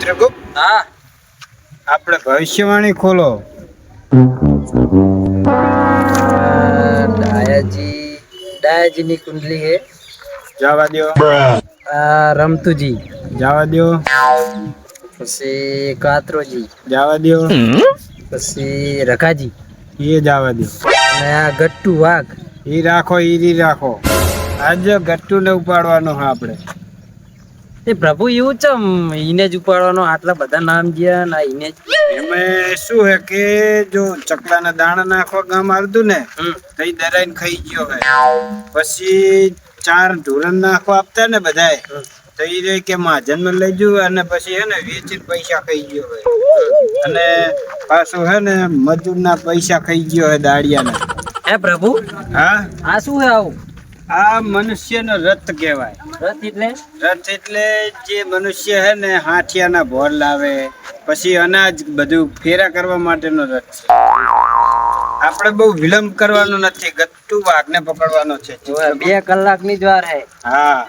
ચિત્રગુપ્ત હા. આપણે ભવિષ્યવાણી ખોલો. ડાયાજી ડાયાજીની કુંડલી હે. જવા દો રમતુજી. જવા દો પછી કાતરોજી. જવા દો પછી રખાજી એ જવા દો અને આ ગટ્ટુ વાઘ. ઈ રાખો એ રાખો. આજે ગટ્ટુ ને ઉપાડવાનો હા આપણે. એ પ્રભુ એવું ચમ ઈને જ ઉપાડવાનો આટલા બધા નામ ગયા ના ઈને જ એમાં શું હે કે જો ચકલાના દાણા નાખવા ગામ આવતું ને. તઈ દરાઈને ખાઈ ગયો હે. પછી ચાર ઢોરણ નાખવા આપતા ને બધાએ તો ઈ રે કે મહાજનમાં લઈ જવું અને પછી હે ને વેચીને પૈસા ખાઈ ગયો હે. અને પાછું હે ને મજૂર ના પૈસા ખાઈ ગયો હે દાડિયાના. હે પ્રભુ? હા? આ શું હે આવું? આ મનુષ્યનો રથ કહેવાય. રથ એટલે? રથ એટલે જે મનુષ્ય હે ને હાથિયાના ભોર લાવે પછી અનાજ બધું ફેરા કરવા માટેનો રથ છે. આપણે બહુ વિલંબ કરવાનો નથી ગટ્ટુ વાઘને પકડવાનો છે. બે કલાકની જ વાર હે. હા.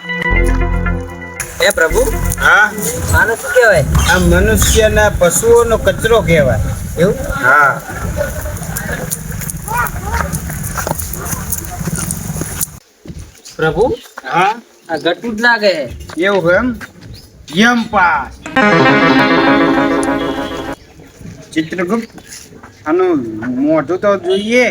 હે પ્રભુ? હા. આને શું કહેવાય આ મનુષ્યના પશુઓનો કચરો કહેવાય. એવું? હા. પ્રભુ? હા? આ ગટ્ટુ જ લાગે છે એવું એમ? યમ પાસ. ચિત્રગુપ્ત આનું મોઢું તો જોઈએ.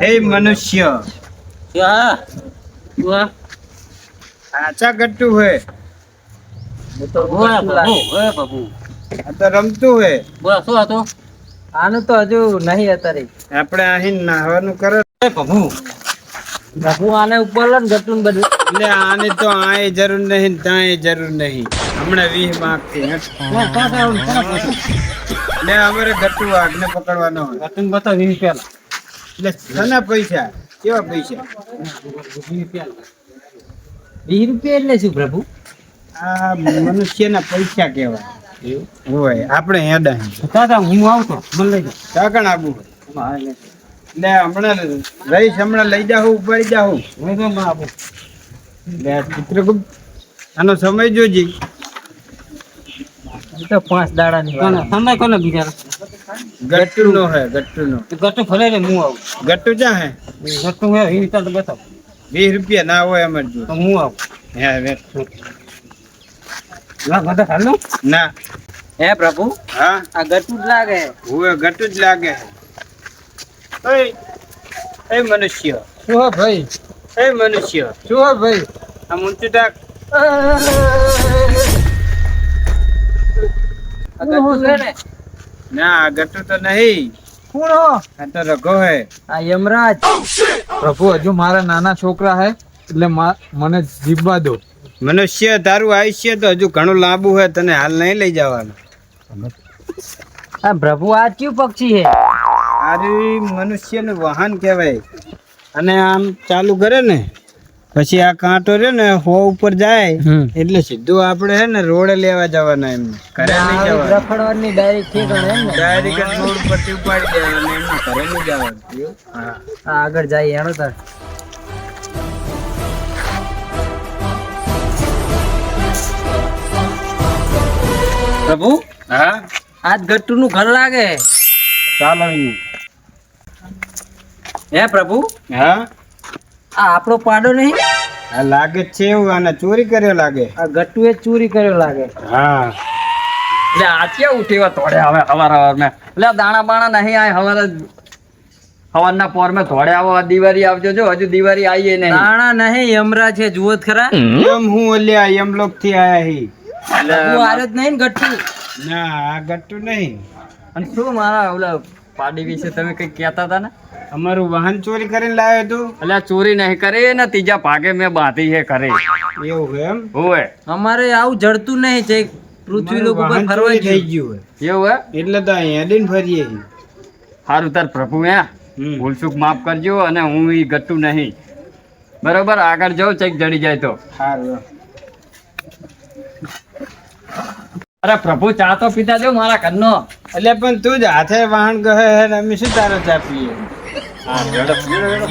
હે મનુષ્ય. આચા ગટ્ટુ હે. તો રમતું હે. બોલા શું હતું? આનું તો હજુ નહીં અત્યારે આપણે અહીં નાહવાનું કરે. પ્રભુ. પ્રભુ આને ઉપર લે ને બધું. એટલે આની તો આય જરૂર નહીં ત્યાં જરૂર નહીં. હમણાં વીહ માગતી ને અમારે ગટું આગને પકડવાનો હોય. ગટું બતાવ વીસ રૂપિયા એટલે ઘણા પૈસા. કેવા પૈસા? વીસ રૂપિયા એટલે શું પ્રભુ? આ મનુષ્યના પૈસા કહેવાય. હોય આપણે હેડા દાદા હું આવતો. મને લઈ કાકણ આબુ જાઉં હમણાં રહીશ હમણાં લઈ જાઉં ઉપાડી જાઉં. હું તો એટલે ચિત્રગુપ્ત આનો સમય જોજી. તો પાંચ દાડાની. સમય કોને બીજા ગટ્ટુ નો હે ગટ્ટુ નો. ગટ્ટુ ફરે ને હું આવું. ગટ્ટુ જ્યાં હે? ગટ્ટુ હે એ તો બતાવ વીસ રૂપિયા ના હોય અમારે જો હું આવું. હે હાલો. ના. હે પ્રભુ? હા. આ ગટું જ લાગે. હું ગટ્ટુ જ લાગે. હે. ઓય એ મનુષ્ય. શું હે ભાઈ? એ મનુષ્ય. શું હે ભાઈ? આ મુંચી ટાક આ ગટ્ટુ છે ને? ગટ્ટુ તો નહીં. કોણ હો? આ તો રઘો હે. આ યમરાજ. પ્રભુ હજુ મારા નાના છોકરા હે એટલે મને જીવવા દો. મનુષ્ય તારું આયુષ્ય તો હજુ ઘણું લાંબુ હે તને હાલ નહીં લઈ જવાનું. આ પ્રભુ આ ક્યુ પક્ષી છે? આરી મનુષ્યનું વાહન કહેવાય. અને આમ ચાલુ કરે ને પછી આ કાંટો રે ને હો ઉપર જાય એટલે સીધું આપણે હે ને રોડે લેવા જવાના એમને ઘરે નહીં જવાનું. રખડવાની ડાયરેક્ટ ઠેકાણે એમ ને. ડાયરેક્ટ રોડ પરથી ઉપાડી દેવાનું એમને ઘરે નહીં જવાનું. હા આગળ જાય એનો તાર પ્રભુ? હા? આજ ગટ્ટુ નું ઘર લાગે. ચાલો હે પ્રભુ? હા? આ આપણો પાડો નહીં? આ લાગે છે એવું આને ચોરી કર્યો લાગે. આ ગટ્ટુ એ ચોરી કર્યો લાગે. હા. એટલે આ ક્યાં ઉઠેવા તોડે હવે હવાર હવાર મેં. એટલે દાણા બાણા નહીં આ હવાર હવારના પોર મેં થોડે આવો આ દિવાળી આવજો જો હજુ દિવાળી આવીએ નહીં. દાણા નહીં યમરા છે જુઓ ખરા. એમ હું ઓલ્યા યમલોકથી આયા હું. આરે જ નહીં ગટ્ટુ ના આ ગટ્ટુ નહીં. અને શું મારા ઓલા પાડી વિશે તમે કઈ કહેતા હતા ને? અમારું વાહન ચોરી કરીને લાવ્યો હતું. એટલે આ ચોરી નહીં કરે ને ત્રીજા ભાગે મેં બાંધી છે કરે એવું એમ? અમારે આવું જડતું નહીં છે. પૃથ્વી લોકો પર ફરવા થઈ ગયું એવું હે? એટલે તો અહીંયા હેડીને ફરીએ સારું તાર પ્રભુ હે. હમ. ભૂલચૂક માફ કરજો અને હું એ ગટ્ટુ નહીં. બરોબર? આગળ જાઉં ચેક જડી જાય તો. સારું અરે પ્રભુ ચા તો પીતા જો મારા ઘરનો. એટલે પણ તું જ હાથે વાહન કહે હે ને અમે શું તારો ચા પીએ? હા, હેડો, હેડો, હેડો.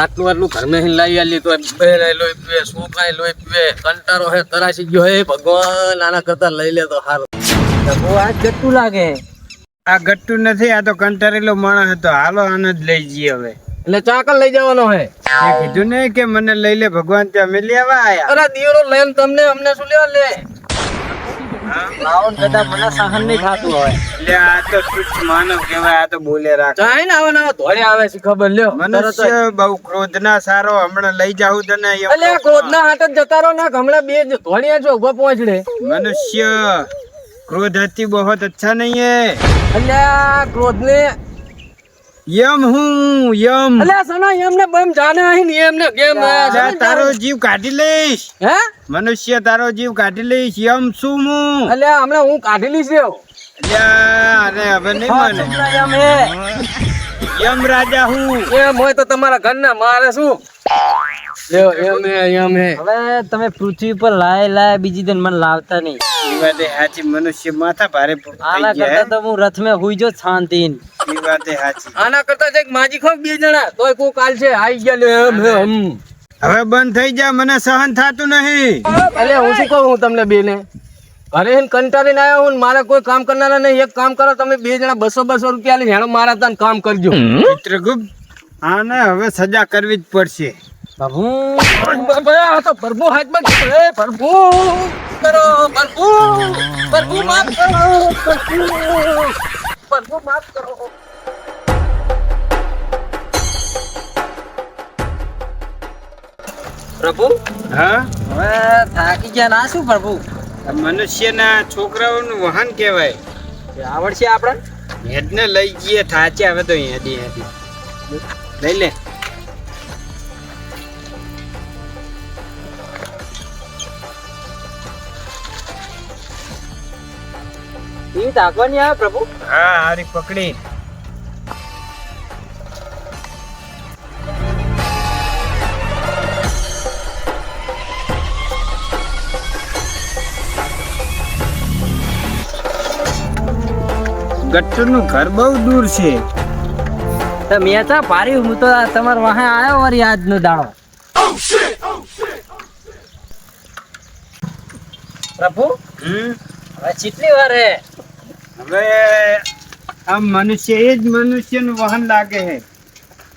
આટલું આટલું ઘરમાં લઈ આલી તો બેરે લોહી પીવે છોકરાએ લોહી પીવે? કંટારો હે તરાસી ગયો હે. ભગવાન આના કરતા લઈ લે તો સારું પ્રભુ આ કેટલું લાગે? આ ગટ્ટુ નથી આ તો કંટારેલો માણસ હતો. હાલો આને જ લઈ જઈએ હવે. એટલે ચાકલ લઈ જવાનો હે. કીધું ને કે મને લઈ લે ભગવાન ત્યાં મેલી લેવા આયા. અરે દીવડો લઈને તમને અમને શું લેવા લે? લાવણ હોય આ તો તુચ્છ માનવ કહેવાય ને આવા નવા આવે છે ખબર લ્યો મનુષ્ય બહુ ક્રોધ ના સારો હમણાં લઈ જાઉં તને એટલે ક્રોધ ના હાથ જતા રહો ના હમણાં બે ધોળિયા છો ઊભા પહોંચડે. મનુષ્ય ક્રોધ હતી બહુ અચ્છા નહીં હે. એટલે ક્રોધ ને યમ હું યમ. અલે સનો યમ ને બમ જાને આહી ને એમ ને કેમ તારો જીવ કાઢી લઈશ. હે? મનુષ્ય તારો જીવ કાઢી લઈશ. યમ છું હું. અલે હમણે હું કાઢી લઈશ યો અરે હવે નહીં માને. યમ રાજા હું. એમ હોય તો તમારા ઘર ઘરના મારે શું? હવે તમે પૃથ્વી પર લાય લાય બીજી દિન મને લાવતા નહીં. એ વાત સાચી મનુષ્ય માથા ભારે આના કરતા તો હું રથ મેં હુઈ જો શાંતિ એ વાતે સાચી આના કરતા જઈક માજી ખો બે જણા. તોય કો કાલ છે આઈ ગયા એમ હવે બંધ થઈ જા મને સહન થાતું નહીં. અલે હું શું કહું હું તમને બે ને ઘરે કંટાળી કંટાળીને આવ્યા હું મારા કોઈ કામ કરનારા નહીં. એક કામ કરો તમે બે જણા બસો બસો રૂપિયા લઈને હેણો મારા ત્યાં કામ કરજો. ચિત્રગુપ્ત આને હવે સજા કરવી જ પડશે. પ્રભુ આ તો પ્રભુ હાથમાં એ પ્રભુ કરો પ્રભુ પ્રભુ માફ કરો પ્રભુ. પ્રભુ માફ કરો. પ્રભુ? હા? હવે થાકી ગયા ના શું પ્રભુ? મનુષ્યના છોકરાઓનું વાહન કહેવાય. આવડશે આપણે? હેડને લઈ જઈએ થાચે હવે તો અહીંયાથી હેડી લઈ લે. એ તાકવાની આવે પ્રભુ? હા હારી પકડી. ગટ્ટુનું ઘર બહુ દૂર છે. તો મેં તો પારી હું તો તમારા વાહે આવ્યો વળી આજનો દાડો. પ્રભુ? હવે કેટલી વાર. હે હવે આ મનુષ્ય એ જ મનુષ્યનું વાહન લાગે છે.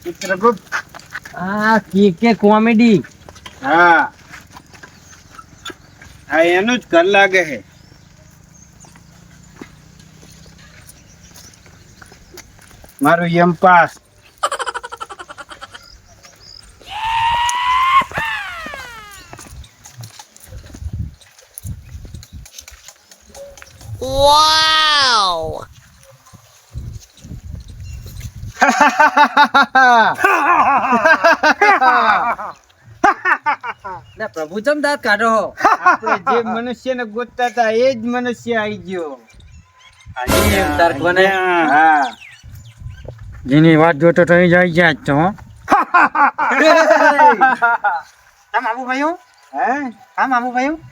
ચિત્રગુપ્ત આ કે કે કોમેડી. હા. હા એનું જ ઘર લાગે છે. મારું એમ પાસ પ્રભુ ચમ દાંત કાઢો. હો આપણે જે મનુષ્યને ગોતતા હતા એ જ મનુષ્ય આવી ગયો. જેની વાત જોતો તો જાય જાય તો હે. આમ આવું ભાઈ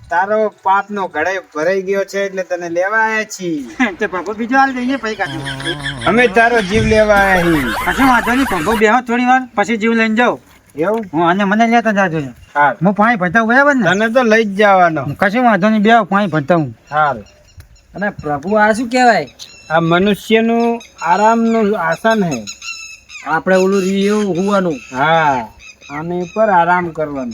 તારો પાપનો ઘડે ભરાઈ ગયો છે એટલે તને લેવા આવ્યા છીએ. તે પગો બીજો હાલ દઈએ પછી કાઢી અમે તારો જીવ લેવા આવ્યા છીએ. કશું વાંધો નહીં પગો બેહો થોડી વાર પછી જીવ લઈને જાઉં. એવું? હું અને મને લેતા જાજો. હા હું પાણી ભરતા હું બરાબર ને? તને તો લઈ જ જવાનો. કશું વાંધો નહીં બેહો પાણી ભરતા હું અને પ્રભુ આ શું કહેવાય? આ મનુષ્યનું આરામનું આસન હે. આપણે ઓલું રહ્યું હોવાનું. હા. આની ઉપર આરામ કરવાનો.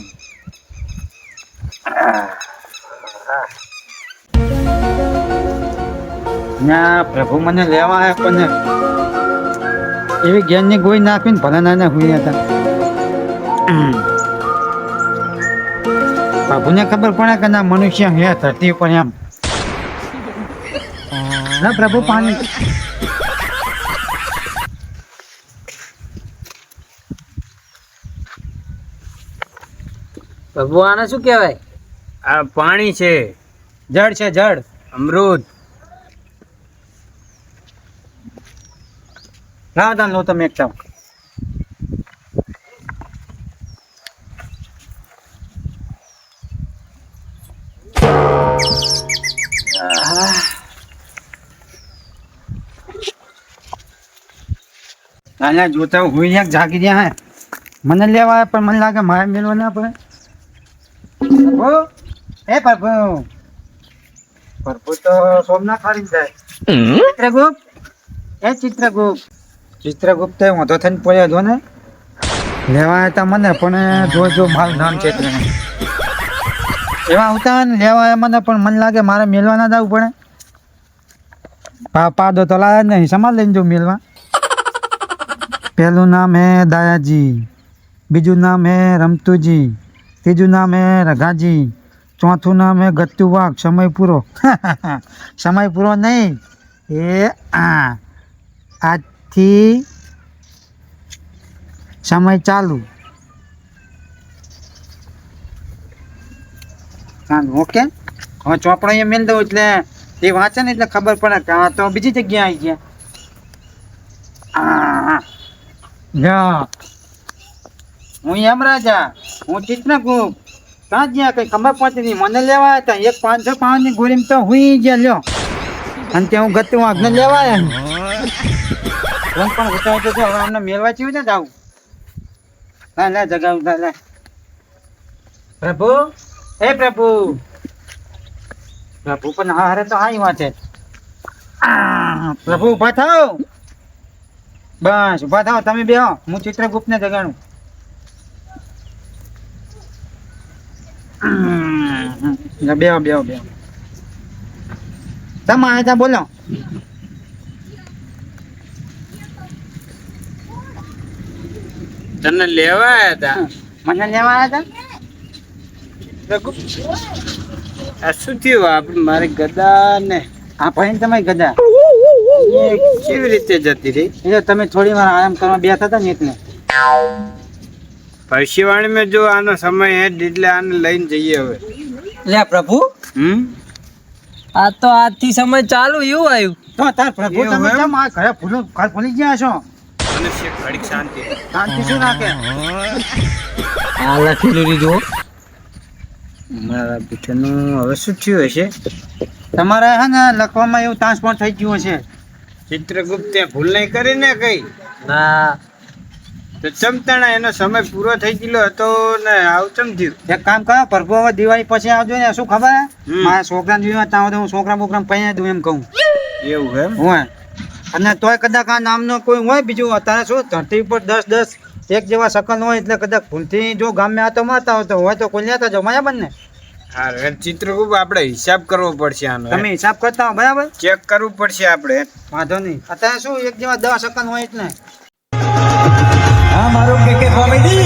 ના, પ્રભુ મને લેવા આવ્યા પણ એવી જ્ઞાનની ગોળી નાખીને ભલે નાના હુઈ હતા. પ્રભુને ખબર પડે કે ના, મનુષ્ય હે, ધરતી ઉપર એમ. ના, પ્રભુ, પાણી. પ્રભુ આને શું કહેવાય? આ પાણી છે, જળ છે, જળ, અમૃત. ના દાન લો તમે એક ચાવ આના જોતા હુઈ જાગ જાગી ગયા મને લેવા પણ મને લાગે મારે મેળવા ના પડે. એ પ્રભુ? પ્રભુ તો સોમનાથ ખાડી જાય. ચિત્રગુપ્ત? એ ચિત્રગુપ્ત? ચિત્રગુપ્ત એ વાંધો થઈને પડ્યો જો ને. લેવા હતા મને પણ જો જો મારું નામ છે એવા આવતા ને લેવા મને પણ મને લાગે મારે મેળવા ના જવું પડે. પા પાદો તો લાયા જ નહીં સમાજ લઈને જો મેળવા પહેલું નામ હે દાયાજી બીજું નામ હે રમતુજી ત્રીજું નામ હે રઘાજી. ચોથું નામ હે ગત્યુ વાઘ સમય પૂરો. સમય પૂરો નહીં. એ આ. આજથી સમય ચાલુ. ઓકે. હવે ચોપડો અહીંયા મેળ દઉં એટલે એ વાંચે ને એટલે ખબર પડે કે આ તો બીજી જગ્યાએ આવી ગયા. હું યમરાજા. હું ચિત્રગુપ્ત. ત્યાં જ્યાં કઈ ખબર પડતી નહીં. મને લેવા હતા એક પાંચસો પાઉન્ડની ગોળી તો હુઈ ગયા લ્યો. અને ત્યાં હું ગતું આગને લેવા આવ્યા રંગ પણ ઉતાવળ તો હવે અમને મેળવા ચીવું ને જાવું લે લે જગાવ લે લે પ્રભુ, હે પ્રભુ. પ્રભુ પણ હારે તો હાઈ વાંચે પ્રભુ, ઊભા થાવ. બસ, ઊભા થાવ, તમે બેહો. હું ચિત્રગુપ્ત ને જગાડું. બેહો બેહો બેહો. તમે આવ્યા તા બોલો. તને લેવા આવ્યા હતા મને લેવા આવ્યા તા આ શું થયું? આપણે મારી ગદા ને? આ ભાઈ તમે ગદા. કેવી રીતે જતી રહી? એટલે તમે થોડી વાર આરામ કરવા બેઠા હતા ને એટલે. ભવિષ્યવાણીમાં જો આનો સમય હે એટલે આને લઈને જઈએ હવે. લે પ્રભુ હમ? આ તો આજથી સમય ચાલુ એવું આવ્યું. તો તાર પ્રભુ તમે કેમ આ ઘરે ભૂલો ઘર ભૂલી ગયા છો? મનુષ્ય ઘડીક શાંતિ. શાંતિ શું રાખે? આ લખેલું લીધું મારા બેટાનું હવે શું થયું હશે? તમારે હે ને લખવામાં એવું ટ્રાન્સફર થઈ ગયું હશે. ચિત્રગુપ્તે ભૂલ નહીં કરી ને કઈ? ના તો ચમતાણા એનો સમય પૂરો થઈ ગયેલો હતો ને આવું ચમ થયું. એક કામ કરો પ્રભુ હવે દિવાળી પછી આવજો ને શું ખબર. મારા છોકરા જોયું ત્યાં હું છોકરા બોકરા પૈયા દઉં એમ કહું. એવું એમ? હોય. અને તોય કદાચ આ નામનો કોઈ હોય બીજું અત્યારે શું ધરતી ઉપર દસ દસ એક જેવા સકલ હોય એટલે કદાચ ભૂલથી જો ગામે આતો મારતા હોય તો હોય તો કોઈ લેતા જાઓ બરાબર ને? હા ચિત્રગુપ્ત આપણે હિસાબ કરવો પડશે આનો તમે હિસાબ કરતા હો બરાબર? ચેક કરવું પડશે આપણે. વાંધો નહીં. અત્યારે શું એક જેવા દસ સકલ હોય એટલે? আমার ওকে কমেডি